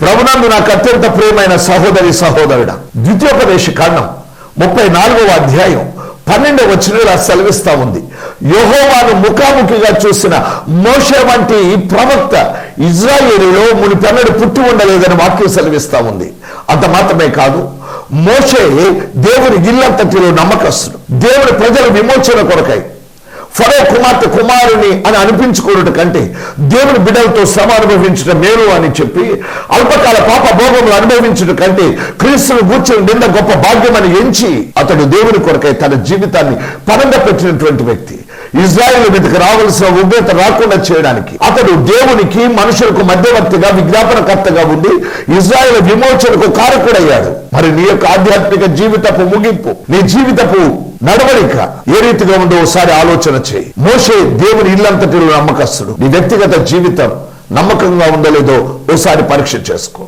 ప్రభునందు నాకు అత్యంత ప్రియమైన సహోదరి సహోదరుడా. ద్వితీయోపదేశ కాండం ముప్పై నాలుగవ అధ్యాయం పన్నెండవ వచ్చిన ఇలా సెలవిస్తా ఉంది. యహోవాను ముఖాముఖిగా చూసిన మోషే వంటి ప్రవక్త ఇజ్రాయేలీలో మునిపెన్నడు పుట్టి ఉండలేదని వాక్యం సెలవిస్తా ఉంది. అంత మాత్రమే కాదు మోషే దేవుని ఇల్లంతటిలో నమ్మకస్తుడు. దేవుని ప్రజల విమోచన కొరకై ఫరో కుమార్తె కుమారుని అని అనిపించుకోవడం కంటే దేవుని బిడ్డలతో శ్రమ అనుభవించడం మేలు అని చెప్పి అల్పకాల పాప భోగములు అనుభవించడం కంటే క్రీస్తును కూర్చొని నిన్న గొప్ప భాగ్యమని ఎంచి అతడు దేవుని కొరకై తన జీవితాన్ని పరంగా పెట్టినటువంటి వ్యక్తి. ఇజ్రాయెల్ మీదకి రావాల్సిన ఉగ్రత రాకుండా చేయడానికి అతడు దేవునికి మనుషులకు మధ్యవర్తిగా విజ్ఞాపనకర్తగా ఉండి ఇజ్రాయెల్ విమోచనకు కారకుడయ్యాడు. మరి నీ యొక్క ఆధ్యాత్మిక జీవితపు ముగింపు నీ జీవితపు నడవడిక. ఏ రీతిగా ఉందో ఒకసారి ఆలోచన చేయి. మోసే దేవుని ఇల్లంతటిలో నమ్మకస్తుడు. నీ వ్యక్తిగత జీవితం నమ్మకంగా ఉండలేదో ఒకసారి పరీక్ష చేసుకో.